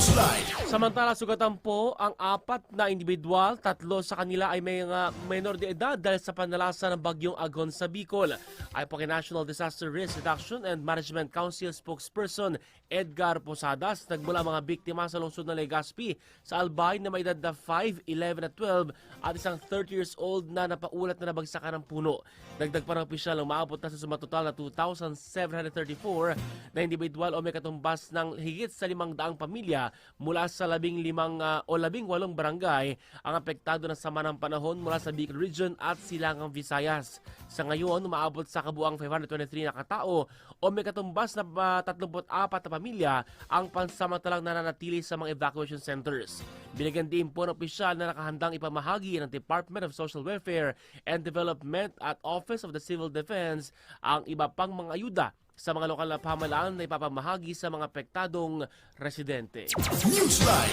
Newsline. Samantala, sugatan po ang apat na individual, tatlo sa kanila ay may mga minor de edad dahil sa panalasa ng bagyong Agon sa Bicol. Ay po kay National Disaster Risk Reduction and Management Council spokesperson Edgar Posadas, nagmula mga biktima sa lungsod ng Legazpi sa Albay na may edad na 5, 11 at 12 at isang 30 years old na napaulat na nabagsakan ng puno. Dagdag pa ng opisyal ang maabot na sa sumatotal na 2,734 na individual o may katumbas ng higit sa limang daang pamilya mula sa labing limang ah, o labing walong barangay ang apektado ng sama ng panahon mula sa Bicol Region at Silangang Visayas. Sa ngayon, umaabot sa kabuang 523 na katao o may katumbas na ah, 34 na pamilya ang pansamantalang nananatili sa mga evacuation centers. Binigyan din po ng opisyal na nakahandang ipamahagi ng Department of Social Welfare and Development at Office of the Civil Defense ang iba pang mga ayuda sa mga lokal na pamahalaan na ipapamahagi sa mga apektadong residente. Newsline.